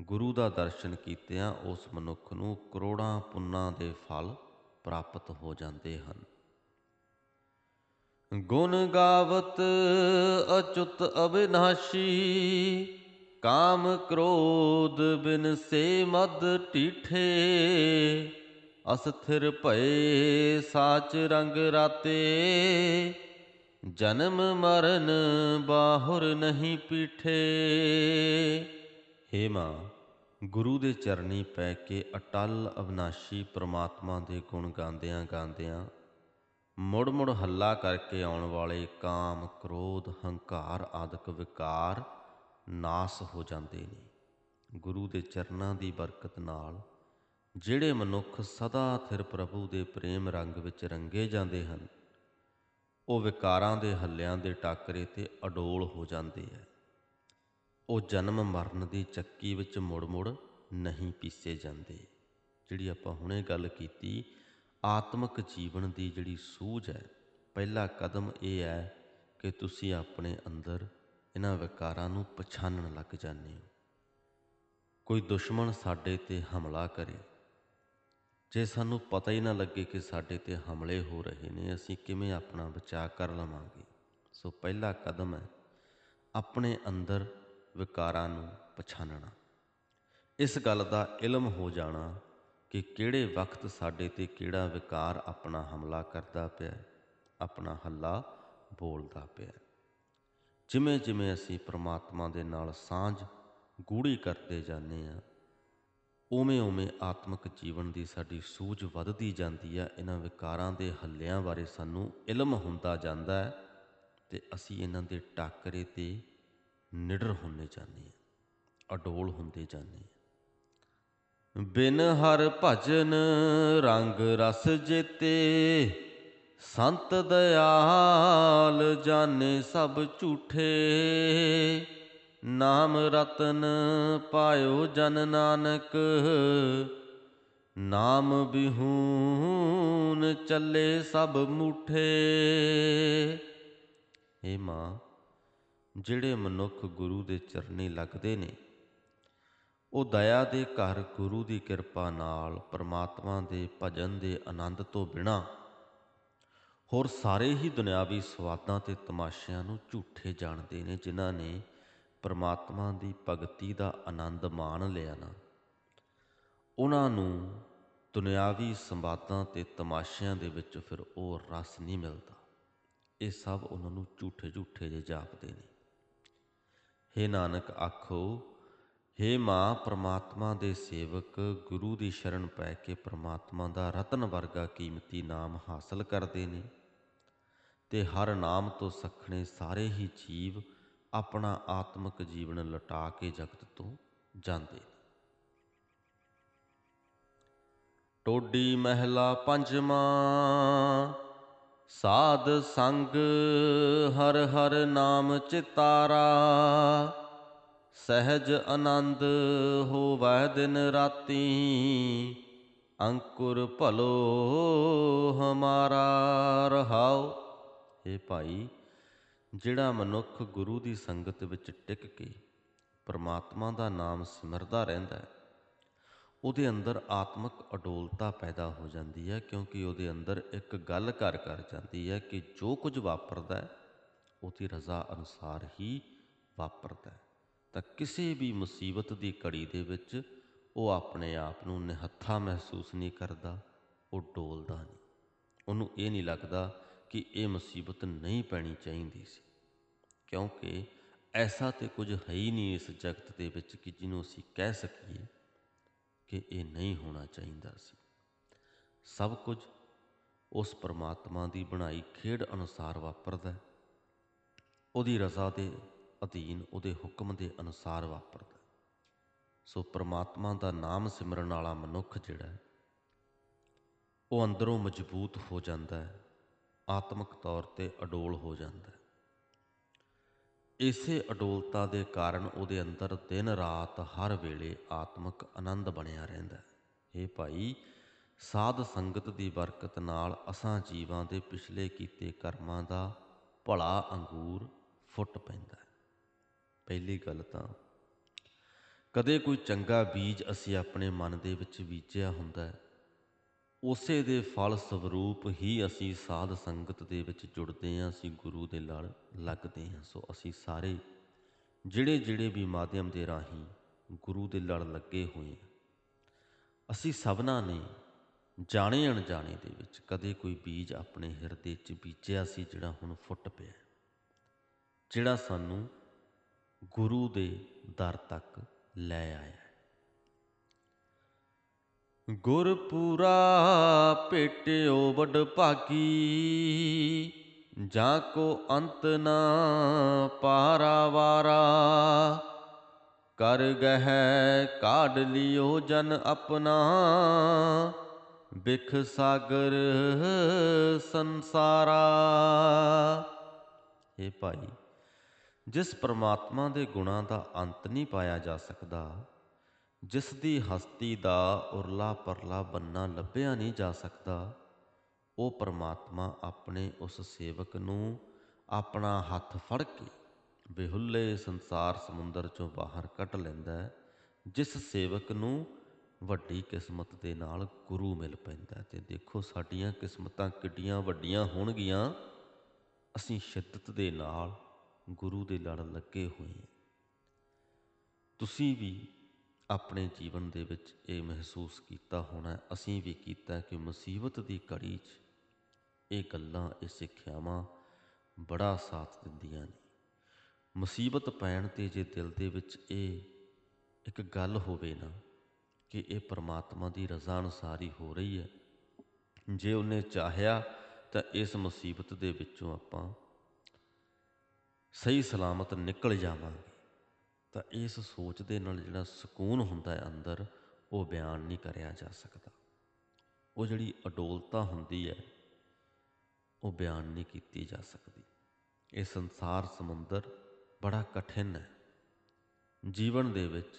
ਗੁਰੂ ਦਾ ਦਰਸ਼ਨ ਕੀਤਿਆਂ ਉਸ ਮਨੁੱਖ ਨੂੰ ਕਰੋੜਾਂ ਪੁੰਨਾਂ ਦੇ ਫਲ ਪ੍ਰਾਪਤ ਹੋ ਜਾਂਦੇ ਹਨ। ਗੁਣ ਗਾਵਤ ਅਚੁਤ ਅਬਿਨਾਸ਼ੀ ਕਾਮ ਕ੍ਰੋਧ ਬਿਨ ਸੇ ਮਦ ਟੀਠੇ ਅਸਥਿਰ ਭਏ ਸਾਚ ਰੰਗ ਰਾਤੇ। ਜਨਮ ਮਰਨ ਬਾਹੁਰ ਨਹੀਂ ਪੀਠੇ। ਹੇ ਮਾਂ, ਗੁਰੂ ਦੇ ਚਰਨੀ ਪੈ ਕੇ ਅਟਲ ਅਵਨਾਸ਼ੀ ਪ੍ਰਮਾਤਮਾ ਦੇ ਗੁਣ ਗਾਉਂਦਿਆਂ ਗਾਉਂਦਿਆਂ ਮੁੜ ਮੁੜ ਹੱਲਾ ਕਰਕੇ ਆਉਣ ਵਾਲੇ ਕਾਮ, ਕ੍ਰੋਧ, ਹੰਕਾਰ ਆਦਿਕ ਵਿਕਾਰ ਨਾਸ ਹੋ ਜਾਂਦੇ ਨੇ। ਗੁਰੂ ਦੇ ਚਰਨਾਂ ਦੀ ਬਰਕਤ ਨਾਲ ਜਿਹੜੇ ਮਨੁੱਖ ਸਦਾ ਥਿਰ ਪ੍ਰਭੂ ਦੇ ਪ੍ਰੇਮ ਰੰਗ ਵਿੱਚ ਰੰਗੇ ਜਾਂਦੇ ਹਨ, ਉਹ ਵਿਕਾਰਾਂ ਦੇ ਹੱਲਿਆਂ ਦੇ ਟਾਕਰੇ ਤੇ ਅਡੋਲ ਹੋ ਜਾਂਦੇ ਹੈ ਉਹ ਜਨਮ ਮਰਨ ਦੀ ਚੱਕੀ ਵਿੱਚ ਮੁੜ-ਮੁੜ ਨਹੀਂ ਪੀਸੇ ਜਾਂਦੇ, ਜਿਹੜੀ ਆਪਾਂ ਹੁਣੇ ਗੱਲ ਕੀਤੀ, ਆਤਮਿਕ ਜੀਵਨ ਦੀ ਜਿਹੜੀ ਸੂਝ ਹੈ ਪਹਿਲਾ ਕਦਮ ਇਹ ਹੈ ਕਿ ਤੁਸੀਂ ਆਪਣੇ ਅੰਦਰ ਇਹਨਾਂ ਵਿਕਾਰਾਂ ਨੂੰ ਪਛਾਣਨ ਲੱਗ ਜਾਂਦੇ ਹੋ। ਕੋਈ ਦੁਸ਼ਮਣ ਸਾਡੇ ਤੇ ਹਮਲਾ ਕਰੇ ਜੇ ਸਾਨੂੰ ਪਤਾ ਹੀ ਨਾ ਲੱਗੇ ਕਿ ਸਾਡੇ ਤੇ ਹਮਲੇ ਹੋ ਰਹੇ ਨੇ, ਅਸੀਂ ਕਿਵੇਂ ਆਪਣਾ ਬਚਾਅ ਕਰ ਲਵਾਂਗੇ? ਸੋ ਪਹਿਲਾ ਕਦਮ ਹੈ ਆਪਣੇ ਅੰਦਰ ਵਿਕਾਰਾਂ ਨੂੰ ਪਛਾਣਨਾ ਇਸ ਗੱਲ ਦਾ ਇਲਮ ਹੋ ਜਾਣਾ ਕਿ ਕਿਹੜੇ ਵਕਤ ਸਾਡੇ ਤੇ ਕਿਹੜਾ ਵਿਕਾਰ ਆਪਣਾ ਹਮਲਾ ਕਰਦਾ ਪਿਆ, ਆਪਣਾ ਹੱਲਾ ਬੋਲਦਾ ਪਿਆ। ਜਿਵੇਂ ਜਿਵੇਂ ਅਸੀਂ ਪ੍ਰਮਾਤਮਾ ਦੇ ਨਾਲ ਸਾਂਝ ਗੂੜੀ ਕਰਦੇ ਜਾਂਦੇ ਆ ਉਵੇਂ ਉਵੇਂ ਆਤਮਿਕ ਜੀਵਨ ਦੀ ਸਾਡੀ ਸੂਝ ਵੱਧਦੀ ਜਾਂਦੀ ਆ, ਇਹਨਾਂ ਵਿਕਾਰਾਂ ਦੇ ਹੱਲਿਆਂ ਬਾਰੇ ਸਾਨੂੰ ਇਲਮ ਹੁੰਦਾ ਜਾਂਦਾ ਹੈ ਤੇ ਅਸੀਂ ਇਹਨਾਂ ਦੇ ਟਾਕਰੇ ਤੇ ਨਿਡਰ ਹੁੰਦੇ ਜਾਂਦੇ ਆ ਅਡੋਲ ਹੁੰਦੇ ਜਾਂਦੇ ਆ ਬਿਨ ਹਰ ਭਜਨ ਰੰਗ ਰਸ ਜੇਤੇ, ਸੰਤ ਦਇਆਲ ਜਾਣੇ ਸਭ ਝੂਠੇ। ਨਾਮ ਰਤਨ ਪਾਇਓ ਜਨ ਨਾਨਕ, ਨਾਮ ਬਿਹੂਨ ਚੱਲੇ ਸਭ ਮੂਠੇ। ਏ ਮਾਂ, ਜਿਹੜੇ ਮਨੁੱਖ ਗੁਰੂ ਦੇ ਚਰਨੀ ਲੱਗਦੇ ਨੇ, ਉਹ ਦਇਆ ਦੇ ਘਰ ਗੁਰੂ ਦੀ ਕਿਰਪਾ ਨਾਲ ਪ੍ਰਮਾਤਮਾ ਦੇ ਭਜਨ ਦੇ ਆਨੰਦ ਤੋਂ ਬਿਨਾ ਹੋਰ ਸਾਰੇ ਹੀ ਦੁਨਿਆਵੀ ਸਵਾਦਾਂ ਤੇ ਤਮਾਸ਼ਿਆਂ ਨੂੰ ਝੂਠੇ ਜਾਣਦੇ ਨੇ ਜਿਨ੍ਹਾਂ ਨੇ ਪਰਮਾਤਮਾ ਦੀ ਭਗਤੀ ਦਾ ਆਨੰਦ ਮਾਣ ਲਿਆ ਨਾ। ਉਹਨਾਂ ਨੂੰ ਦੁਨਿਆਵੀ ਸੰਵਾਦਾਂ ਤੇ ਤਮਾਸ਼ਿਆਂ ਦੇ ਵਿੱਚ ਫਿਰ ਉਹ ਰਸ ਨਹੀਂ ਮਿਲਦਾ। ਇਹ ਸਭ ਉਹਨਾਂ ਨੂੰ ਝੂਠੇ ਝੂਠੇ ਜੇ ਜਾਪਦੇ ਨੇ। ਹੇ ਨਾਨਕ, ਆਖੋ, ਹੇ ਮਾਂ, ਪ੍ਰਮਾਤਮਾ ਦੇ ਸੇਵਕ, ਗੁਰੂ ਦੀ ਸ਼ਰਨ ਪੈ ਕੇ ਪ੍ਰਮਾਤਮਾ ਦਾ ਰਤਨ ਵਰਗਾ ਕੀਮਤੀ ਨਾਮ ਹਾਸਲ ਕਰਦੇ ਨੇ। ਤੇ ਹਰ ਨਾਮ ਤੋਂ ਸਖਣੇ ਸਾਰੇ ਹੀ ਜੀਵ ਆਪਣਾ ਆਤਮਿਕ ਜੀਵਨ ਲਟਾ ਕੇ ਜਗਤ ਤੋਂ ਜਾਂਦੇ ਨੇ। ਟੋਡੀ ਮਹਿਲਾ ਪੰਜਵਾਂ, ਸਾਧ ਸੰਗ ਹਰ ਹਰ ਨਾਮ ਚਿਤਾਰਾ, ਸਹਿਜ ਆਨੰਦ ਹੋਵੈ ਦਿਨ ਰਾਤੀ, ਅੰਕੁਰ ਭਲੋ ਹਮਾਰਾ ਰਹਾਓ ਇਹ ਭਾਈ ਜਿਹੜਾ ਮਨੁੱਖ ਗੁਰੂ ਦੀ ਸੰਗਤ ਵਿੱਚ ਟਿਕ ਕੇ ਪਰਮਾਤਮਾ ਦਾ ਨਾਮ ਸਿਮਰਦਾ ਰਹਿੰਦਾ ਹੈ, ਉਹਦੇ ਅੰਦਰ ਆਤਮਿਕ ਅਡੋਲਤਾ ਪੈਦਾ ਹੋ ਜਾਂਦੀ ਹੈ ਕਿਉਂਕਿ ਉਹਦੇ ਅੰਦਰ ਇੱਕ ਗੱਲ ਘਰ ਕਰ ਜਾਂਦੀ ਹੈ ਕਿ ਜੋ ਕੁਝ ਵਾਪਰਦਾ ਹੈ, ਉਹਦੀ ਰਜ਼ਾ ਅਨੁਸਾਰ ਹੀ ਵਾਪਰਦਾ ਹੈ। ਤਾਂ ਕਿਸੇ ਵੀ ਮੁਸੀਬਤ ਦੀ ਘੜੀ ਦੇ ਵਿੱਚ ਉਹ ਆਪਣੇ ਆਪ ਨੂੰ ਨਿਹੱਥਾ ਮਹਿਸੂਸ ਨਹੀਂ ਕਰਦਾ, ਉਹ ਡੋਲਦਾ ਨਹੀਂ। ਉਹਨੂੰ ਇਹ ਨਹੀਂ ਲੱਗਦਾ ਕਿ ਇਹ ਮੁਸੀਬਤ ਨਹੀਂ ਪੈਣੀ ਚਾਹੀਦੀ ਸੀ। ਕਿਉਂਕਿ ਐਸਾ ਤੇ ਕੁਝ ਹੈ ਹੀ ਨਹੀਂ ਇਸ ਜਗਤ ਦੇ ਵਿੱਚ ਕਿ ਜਿਹਨੂੰ ਅਸੀਂ ਕਹਿ ਸਕੀਏ ਕਿ ਇਹ ਨਹੀਂ ਹੋਣਾ ਚਾਹੀਦਾ ਸੀ। ਸਭ ਕੁਝ ਉਸ ਪਰਮਾਤਮਾ ਦੀ ਬਣਾਈ ਖੇਡ ਅਨੁਸਾਰ ਵਾਪਰਦਾ ਉਹਦੀ ਰਜ਼ਾ ਦੇ ਅਧੀਨ ਉਹਦੇ ਹੁਕਮ ਦੇ ਅਨੁਸਾਰ ਵਾਪਰਦਾ ਸੋ ਪਰਮਾਤਮਾ ਦਾ ਨਾਮ ਸਿਮਰਨ ਵਾਲਾ ਮਨੁੱਖ ਜਿਹੜਾ ਉਹ ਅੰਦਰੋਂ ਮਜ਼ਬੂਤ ਹੋ ਜਾਂਦਾ ਹੈ। ਆਤਮਿਕ ਤੌਰ ਤੇ ਅਡੋਲ ਹੋ ਜਾਂਦਾ ਹੈ। ਇਸੇ ਅਡੋਲਤਾ ਦੇ ਕਾਰਨ ਉਹਦੇ ਅੰਦਰ ਦਿਨ ਰਾਤ ਹਰ ਵੇਲੇ ਆਤਮਿਕ ਆਨੰਦ ਬਣਿਆ ਰਹਿੰਦਾ ਹੈ। ਇਹ ਭਾਈ, ਸਾਧ ਸੰਗਤ ਦੀ ਬਰਕਤ ਨਾਲ ਅਸਾਂ ਜੀਵਾਂ ਦੇ ਪਿਛਲੇ ਕੀਤੇ ਕਰਮਾਂ ਦਾ ਭਲਾ ਅੰਗੂਰ ਫੁੱਟ ਪੈਂਦਾ ਹੈ। ਪਹਿਲੀ ਗੱਲ ਤਾਂ, ਕਦੇ ਕੋਈ ਚੰਗਾ ਬੀਜ ਅਸੀਂ ਆਪਣੇ ਮਨ ਦੇ ਵਿੱਚ ਬੀਜਿਆ ਹੁੰਦਾ ਹੈ ਉਸੇ ਦੇ ਫਲ ਸਵਰੂਪ ਹੀ ਅਸੀਂ ਸਾਧ ਸੰਗਤ ਦੇ ਵਿੱਚ ਜੁੜਦੇ ਹਾਂ, ਅਸੀਂ ਗੁਰੂ ਦੇ ਲੜ ਲੱਗਦੇ ਹਾਂ। ਸੋ ਅਸੀਂ ਸਾਰੇ ਜਿਹੜੇ ਜਿਹੜੇ ਵੀ ਮਾਧਿਅਮ ਦੇ ਰਾਹੀਂ ਗੁਰੂ ਦੇ ਲੜ ਲੱਗੇ ਹੋਏ ਹਾਂ, ਅਸੀਂ ਸਭਨਾਂ ਨੇ ਜਾਣੇ ਅਣਜਾਣੇ ਦੇ ਵਿੱਚ ਕਦੇ ਕੋਈ ਬੀਜ ਆਪਣੇ ਹਿਰਦੇ 'ਚ ਬੀਜਿਆ ਸੀ ਜਿਹੜਾ ਹੁਣ ਫੁੱਟ ਪਿਆ ਜਿਹੜਾ ਸਾਨੂੰ ਗੁਰੂ ਦੇ ਦਰ ਤੱਕ ਲੈ ਆਇਆ। ਗੁਰਪੂਰਾ ਭੇਟਿਓ ਵਡ ਭਾਗੀ, ਜਾਂ ਕੋ ਅੰਤ ਨਾ ਪਾਰਾਵਾਰਾ ਕਰ ਗਹਿ ਕਾਢ ਲਿਓ ਜਨ ਆਪਣਾ, ਬਿਖ ਸਾਗਰ ਸੰਸਾਰਾ। ਇਹ ਭਾਈ, ਜਿਸ ਪ੍ਰਮਾਤਮਾ ਦੇ ਗੁਣਾਂ ਦਾ ਅੰਤ ਨਹੀਂ ਪਾਇਆ ਜਾ ਸਕਦਾ ਜਿਸ ਦੀ ਹਸਤੀ ਦਾ ਉਰਲਾ ਪਰਲਾ ਬੰਨਾ ਲੱਭਿਆ ਨਹੀਂ ਜਾ ਸਕਦਾ, ਉਹ ਪਰਮਾਤਮਾ ਆਪਣੇ ਉਸ ਸੇਵਕ ਨੂੰ ਆਪਣਾ ਹੱਥ ਫੜ ਕੇ ਬਿਹੁੱਲੇ ਸੰਸਾਰ ਸਮੁੰਦਰ ਚੋਂ ਬਾਹਰ ਕੱਢ ਲੈਂਦਾ ਹੈ, ਜਿਸ ਸੇਵਕ ਨੂੰ ਵੱਡੀ ਕਿਸਮਤ ਦੇ ਨਾਲ ਗੁਰੂ ਮਿਲ ਪੈਂਦਾ ਤੇ ਦੇਖੋ, ਸਾਡੀਆਂ ਕਿਸਮਤਾਂ ਕਿੱਡੀਆਂ ਵੱਡੀਆਂ ਹੋਣਗੀਆਂ। ਅਸੀਂ ਸ਼ਿੱਦਤ ਦੇ ਨਾਲ ਗੁਰੂ ਦੇ ਲੜ ਲੱਗੇ ਹੋਏ ਤੁਸੀਂ ਵੀ ਆਪਣੇ ਜੀਵਨ ਦੇ ਵਿੱਚ ਇਹ ਮਹਿਸੂਸ ਕੀਤਾ ਹੋਣਾ ਅਸੀਂ ਵੀ ਕੀਤਾ ਕਿ ਮੁਸੀਬਤ ਦੀ ਘੜੀ 'ਚ ਇਹ ਗੱਲਾਂ, ਇਹ ਸਿੱਖਿਆਵਾਂ ਬੜਾ ਸਾਥ ਦਿੰਦੀਆਂ ਨੇ। ਮੁਸੀਬਤ ਪੈਣ ਤੇ ਜੇ ਦਿਲ ਦੇ ਵਿੱਚ ਇਹ ਇੱਕ ਗੱਲ ਹੋਵੇ ਨਾ ਕਿ ਇਹ ਪਰਮਾਤਮਾ ਦੀ ਰਜ਼ਾ ਅਨੁਸਾਰ ਹੀ ਹੋ ਰਹੀ ਹੈ, ਜੇ ਉਹਨੇ ਚਾਹਿਆ ਤਾਂ ਇਸ ਮੁਸੀਬਤ ਦੇ ਵਿੱਚੋਂ ਆਪਾਂ ਸਹੀ ਸਲਾਮਤ ਨਿਕਲ ਜਾਵਾਂਗੇ। ਤਾਂ ਇਸ ਸੋਚ ਦੇ ਨਾਲ ਜਿਹੜਾ ਸਕੂਨ ਹੁੰਦਾ ਹੈ ਅੰਦਰ, ਉਹ ਬਿਆਨ ਨਹੀਂ ਕਰਿਆ ਜਾ ਸਕਦਾ। ਉਹ ਜਿਹੜੀ ਅਡੋਲਤਾ ਹੁੰਦੀ ਹੈ, ਉਹ ਬਿਆਨ ਨਹੀਂ ਕੀਤੀ ਜਾ ਸਕਦੀ। ਇਹ ਸੰਸਾਰ ਸਮੁੰਦਰ ਬੜਾ ਕਠਿਨ ਹੈ। ਜੀਵਨ ਦੇ ਵਿੱਚ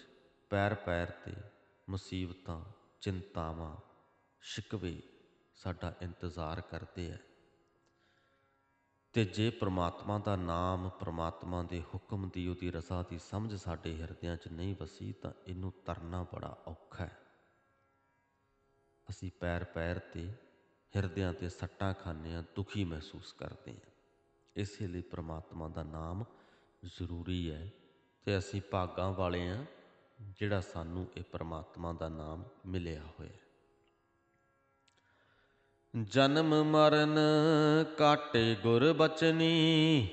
ਪੈਰ ਪੈਰ ਤੇ ਮੁਸੀਬਤਾਂ, ਚਿੰਤਾਵਾਂ, ਸ਼ਿਕਵੇ ਸਾਡਾ ਇੰਤਜ਼ਾਰ ਕਰਦੇ ਹੈ। ਤੇ ਜੇ ਪ੍ਰਮਾਤਮਾ ਦਾ ਨਾਮ ਪ੍ਰਮਾਤਮਾ ਦੇ ਹੁਕਮ ਦੀ ਉਹਦੀ ਰਜ਼ਾ ਦੀ ਸਮਝ ਸਾਡੇ ਹਿਰਦਿਆਂ 'ਚ ਨਹੀਂ ਵਸੀ, ਤਾਂ ਇਹਨੂੰ ਤਰਨਾ ਬੜਾ ਔਖਾ ਹੈ। ਅਸੀਂ ਪੈਰ ਪੈਰ ਤੇ ਹਿਰਦਿਆਂ ਤੇ ਸੱਟਾਂ ਖਾਂਦੇ ਹਾਂ, ਦੁਖੀ ਮਹਿਸੂਸ ਕਰਦੇ ਹਾਂ। ਇਸੇ ਲਈ ਪ੍ਰਮਾਤਮਾ ਦਾ ਨਾਮ ਜ਼ਰੂਰੀ ਹੈ ਤੇ ਅਸੀਂ ਭਾਗਾਂ ਵਾਲੇ ਹਾਂ, ਜਿਹੜਾ ਸਾਨੂੰ ਇਹ ਪ੍ਰਮਾਤਮਾ ਦਾ ਨਾਮ ਮਿਲਿਆ ਹੋਇਆ ਹੈ। ਜਨਮ ਮਰਨ ਕਾਟੇ ਗੁਰ ਬਚਨੀ,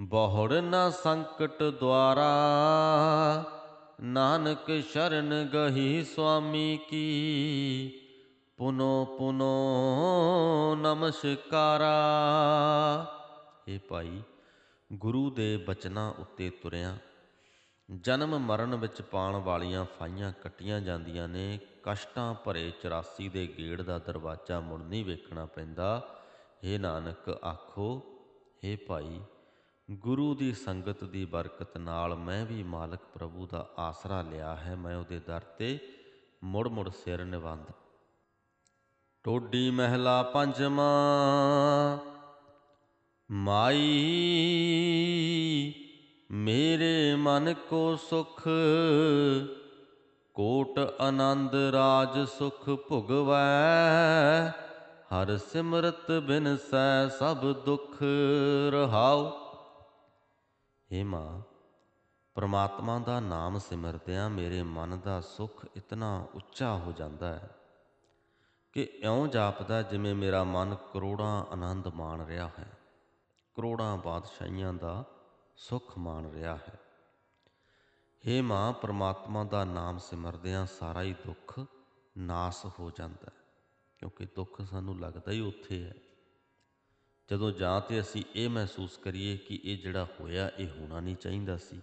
ਬਹੁੜ ਨਾ ਸੰਕਟ ਦੁਆਰਾ। ਨਾਨਕ ਸ਼ਰਨ ਗਹੀ ਸੁਆਮੀ ਕੀ, ਪੁਨੋ ਪੁਨੋ ਨਮਸਕਾਰਾ। ਇਹ ਭਾਈ, ਗੁਰੂ ਦੇ ਬਚਨਾਂ ਉੱਤੇ ਤੁਰਿਆ। ਜਨਮ ਮਰਨ ਵਿੱਚ ਪਾਣ ਵਾਲੀਆਂ ਫਾਈਆਂ ਕੱਟੀਆਂ ਜਾਂਦੀਆਂ ਨੇ ਕਸ਼ਟਾਂ ਭਰੇ 84 ਦੇ ਗੇੜ ਦਾ ਦਰਵਾਜ਼ਾ ਮੁੜ ਨਹੀਂ ਵੇਖਣਾ ਪੈਂਦਾ। ਏ ਨਾਨਕ ਆਖੋ ਏ ਭਾਈ, ਗੁਰੂ ਦੀ ਸੰਗਤ ਦੀ ਬਰਕਤ ਨਾਲ ਮੈਂ ਵੀ ਮਾਲਕ ਪ੍ਰਭੂ ਦਾ ਆਸਰਾ ਲਿਆ ਹੈ, ਮੈਂ ਉਹਦੇ ਦਰ ਤੇ ਮੁੜ ਮੁੜ ਸਿਰ ਨਿਵੰਦ। ਟੋਡੀ ਮਹਿਲਾ ਪੰਜਵਾਂ, ਮਾਈ, ਮੇਰੇ ਮਨ ਕੋ ਸੁਖ ਕੋਟ ਆਨੰਦ ਰਾਜ ਸੁਖ ਭੁਗਵੈ, ਹਰ ਸਿਮਰਤ ਬਿਨ ਸੈ ਸਭ ਦੁਖ ਰਹਾਉ। ਹੇ ਮਾਂ, ਪ੍ਰਮਾਤਮਾ ਦਾ ਨਾਮ ਸਿਮਰਦਿਆਂ ਮੇਰੇ ਮਨ ਦਾ ਸੁਖ ਇਤਨਾ ਉੱਚਾ ਹੋ ਜਾਂਦਾ ਹੈ ਕਿ ਇਉਂ ਜਾਪਦਾ ਜਿਵੇਂ ਮੇਰਾ ਮਨ ਕਰੋੜਾਂ ਆਨੰਦ ਮਾਣ ਰਿਹਾ ਹੈ, ਕਰੋੜਾਂ ਬਾਦਸ਼ਾਹੀਆਂ ਦਾ ਸੁਖ ਮਾਣ ਰਿਹਾ ਹੈ। ਹੇ ਮਾਂ ਪ੍ਰਮਾਤਮਾ ਦਾ ਨਾਮ ਸਿਮਰਦਿਆਂ ਸਾਰਾ ਹੀ ਦੁੱਖ ਨਾਸ ਹੋ ਜਾਂਦਾ ਹੈ, ਕਿਉਂਕਿ ਦੁੱਖ ਸਾਨੂੰ ਲੱਗਦਾ ਹੀ ਉੱਥੇ ਹੈ। ਜਦੋਂ ਜਾਂ ਤੇ ਅਸੀਂ ਇਹ ਮਹਿਸੂਸ ਕਰੀਏ ਕਿ ਇਹ ਜਿਹੜਾ ਹੋਇਆ, ਇਹ ਹੋਣਾ ਨਹੀਂ ਚਾਹੀਦਾ ਸੀ।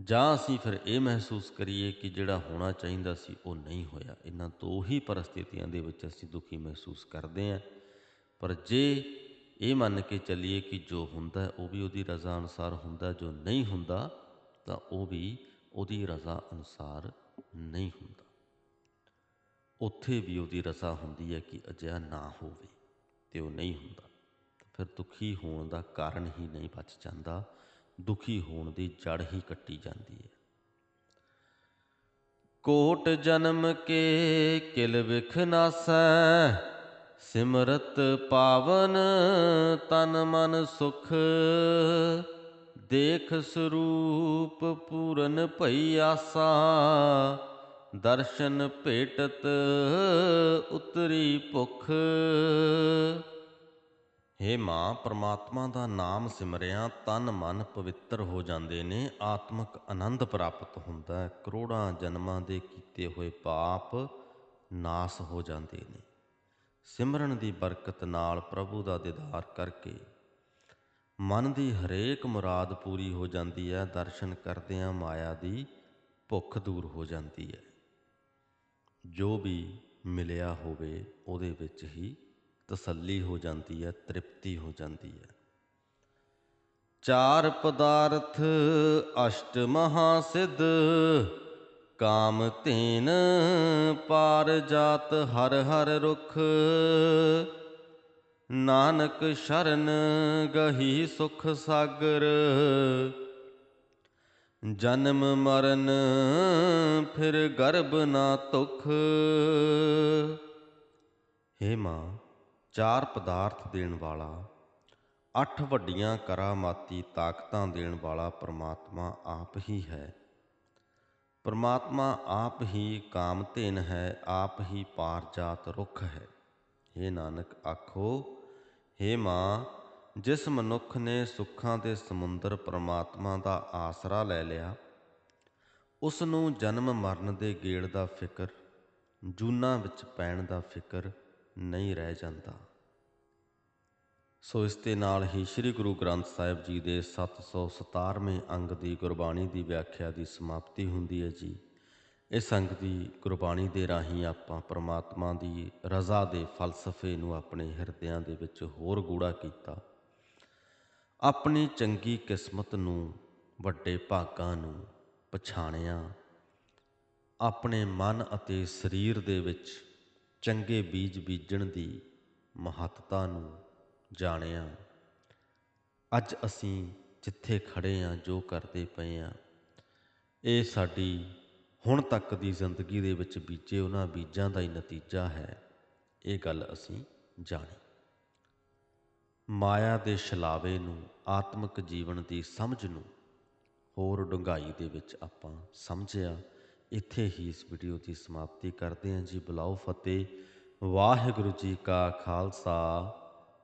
ਜਾਂ ਅਸੀਂ ਫਿਰ ਇਹ ਮਹਿਸੂਸ ਕਰੀਏ ਕਿ ਜਿਹੜਾ ਹੋਣਾ ਚਾਹੀਦਾ ਸੀ, ਉਹ ਨਹੀਂ ਹੋਇਆ। ਇਹਨਾਂ ਦੋ ਹੀ ਪਰਿਸਥਿਤੀਆਂ ਦੇ ਵਿੱਚ ਅਸੀਂ ਦੁਖੀ ਮਹਿਸੂਸ ਕਰਦੇ ਹਾਂ। ਪਰ ਜੇ ਇਹ ਮੰਨ ਕੇ ਚੱਲੀਏ ਕਿ ਜੋ ਹੁੰਦਾ ਉਹ ਵੀ ਉਹਦੀ ਰਜ਼ਾ ਅਨੁਸਾਰ ਹੁੰਦਾ ਜੋ ਨਹੀਂ ਹੁੰਦਾ ਤਾਂ ਉਹ ਵੀ ਉਹਦੀ ਰਜ਼ਾ ਅਨੁਸਾਰ ਨਹੀਂ ਹੁੰਦਾ। ਉੱਥੇ ਵੀ ਉਹਦੀ ਰਜ਼ਾ ਹੁੰਦੀ ਹੈ ਕਿ ਅਜਿਹਾ ਨਾ ਹੋਵੇ ਤੇ ਉਹ ਨਹੀਂ ਹੁੰਦਾ। ਫਿਰ ਦੁਖੀ ਹੋਣ ਦਾ ਕਾਰਨ ਹੀ ਨਹੀਂ ਬਚ ਜਾਂਦਾ, ਦੁਖੀ ਹੋਣ ਦੀ ਜੜ ਹੀ ਕੱਟੀ ਜਾਂਦੀ ਹੈ। ਕੋਟ ਜਨਮ ਕੇ ਕਿਲ ਵਿਖ ਨਾਸੈ, ਸਿਮਰਤ ਪਾਵਨ ਤਨ ਮਨ ਸੁਖ। ਦੇਖ ਸਰੂਪ ਪੂਰਨ ਭਈ ਆਸਾ, ਦਰਸ਼ਨ ਭੇਟਤ ਉਤਰੀ ਭੁਖ। ਹੇ ਮਾਂ, ਪ੍ਰਮਾਤਮਾ ਦਾ ਨਾਮ ਸਿਮਰਿਆ, ਤਨ ਮਨ ਪਵਿੱਤਰ ਹੋ ਜਾਂਦੇ ਨੇ, ਆਤਮਿਕ ਆਨੰਦ ਪ੍ਰਾਪਤ ਹੁੰਦਾ ਹੈ। ਕਰੋੜਾਂ ਜਨਮਾਂ ਦੇ ਕੀਤੇ ਹੋਏ ਪਾਪ ਨਾਸ ਹੋ ਜਾਂਦੇ ਨੇ। ਸਿਮਰਨ ਦੀ ਬਰਕਤ ਨਾਲ ਪ੍ਰਭੂ ਦਾ ਦੀਦਾਰ ਕਰਕੇ ਮਨ ਦੀ ਹਰੇਕ ਮੁਰਾਦ ਪੂਰੀ ਹੋ ਜਾਂਦੀ ਹੈ, ਦਰਸ਼ਨ ਕਰਦਿਆਂ ਮਾਇਆ ਦੀ ਭੁੱਖ ਦੂਰ ਹੋ ਜਾਂਦੀ ਹੈ। ਜੋ ਵੀ ਮਿਲਿਆ ਹੋਵੇ, ਉਹਦੇ ਵਿੱਚ ਹੀ ਤਸੱਲੀ ਹੋ ਜਾਂਦੀ ਹੈ, ਤ੍ਰਿਪਤੀ ਹੋ ਜਾਂਦੀ ਹੈ। ਚਾਰ ਪਦਾਰਥ ਅਸ਼ਟ ਮਹਾ ਸਿੱਧ ਕਾਮ ਤੀਨ ਪਾਰ ਜਾਤ ਹਰ ਹਰ ਰੁਖ। ਨਾਨਕ ਸ਼ਰਨ ਗਹੀ ਸੁਖ ਸਾਗਰ। ਜਨਮ ਮਰਨ ਫਿਰ ਗਰਭ ਨਾ ਤੁਖ ਹੇ ਮਾਂ, ਚਾਰ ਪਦਾਰਥ ਦੇਣ ਵਾਲਾ, ਅੱਠ ਵੱਡੀਆਂ ਕਰਾਮਾਤੀ ਤਾਕਤਾਂ ਦੇਣ ਵਾਲਾ ਪ੍ਰਮਾਤਮਾ ਆਪ ਹੀ ਹੈ। ਪਰਮਾਤਮਾ ਆਪ ਹੀ ਕਾਮਧੇਨ ਹੈ, ਆਪ ਹੀ ਪਾਰਜਾਤ ਰੁੱਖ ਹੈ। ਹੇ ਨਾਨਕ, ਆਖੋ हे ਮਾਂ, ਜਿਸ ਮਨੁੱਖ ਨੇ ਸੁੱਖਾਂ ਦੇ ਸਮੁੰਦਰ ਪਰਮਾਤਮਾ ਦਾ ਆਸਰਾ ਲੈ ਲਿਆ ਉਸ ਨੂੰ ਜਨਮ ਮਰਨ ਦੇ ਗੇੜ ਦਾ ਫਿਕਰ, ਜੂਨਾਂ ਵਿੱਚ ਪੈਣ ਦਾ ਫਿਕਰ ਨਹੀਂ ਰਹਿ ਜਾਂਦਾ। ਸੋ ਇਸ ਦੇ ਨਾਲ ਹੀ ਸ੍ਰੀ ਗੁਰੂ ਗ੍ਰੰਥ ਸਾਹਿਬ ਜੀ ਦੇ 717ਵੇਂ ਅੰਗ ਦੀ ਗੁਰਬਾਣੀ ਦੀ ਵਿਆਖਿਆ ਦੀ ਸਮਾਪਤੀ ਹੁੰਦੀ ਹੈ ਜੀ। ਇਸ ਅੰਗ ਦੀ ਗੁਰਬਾਣੀ ਦੇ ਰਾਹੀਂ ਆਪਾਂ ਪ੍ਰਮਾਤਮਾ ਦੀ ਰਜ਼ਾ ਦੇ ਫਲਸਫੇ ਨੂੰ ਆਪਣੇ ਹਿਰਦਿਆਂ ਦੇ ਵਿੱਚ ਹੋਰ ਗੂੜਾ ਕੀਤਾ। ਆਪਣੀ ਚੰਗੀ ਕਿਸਮਤ ਨੂੰ, ਵੱਡੇ ਭਾਗਾਂ ਨੂੰ ਪਛਾਣਿਆ। ਆਪਣੇ ਮਨ ਅਤੇ ਸਰੀਰ ਦੇ ਵਿੱਚ ਚੰਗੇ ਬੀਜ ਬੀਜਣ ਦੀ ਮਹੱਤਤਾ ਨੂੰ ਜਾਣਿਆ। ਅੱਜ ਅਸੀਂ ਜਿੱਥੇ ਖੜੇ ਆਂ, ਜੋ ਕਰਦੇ ਪਏ ਆਂ, ਇਹ ਸਾਡੀ ਹੁਣ ਤੱਕ ਦੀ ਜ਼ਿੰਦਗੀ ਦੇ ਵਿੱਚ ਬੀਜੇ ਉਹਨਾਂ ਬੀਜਾਂ ਦਾ ਹੀ ਨਤੀਜਾ ਹੈ, ਇਹ ਗੱਲ ਅਸੀਂ ਜਾਣੀ। ਮਾਇਆ ਦੇ ਛਲਾਵੇ ਨੂੰ, ਆਤਮਿਕ ਜੀਵਨ ਦੀ ਸਮਝ ਨੂੰ ਹੋਰ ਡੂੰਘਾਈ ਦੇ ਵਿੱਚ ਆਪਾਂ ਸਮਝਿਆ। ਇੱਥੇ ਹੀ ਇਸ ਵੀਡੀਓ ਦੀ ਸਮਾਪਤੀ ਕਰਦੇ ਹਾਂ ਜੀ। ਬੁਲਾਓ ਫਤਿਹ। ਵਾਹਿਗੁਰੂ ਜੀ ਕਾ ਖਾਲਸਾ।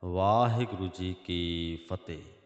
ਵਾਹਿਗੁਰੂ ਜੀ ਕੀ ਫਤਿਹ।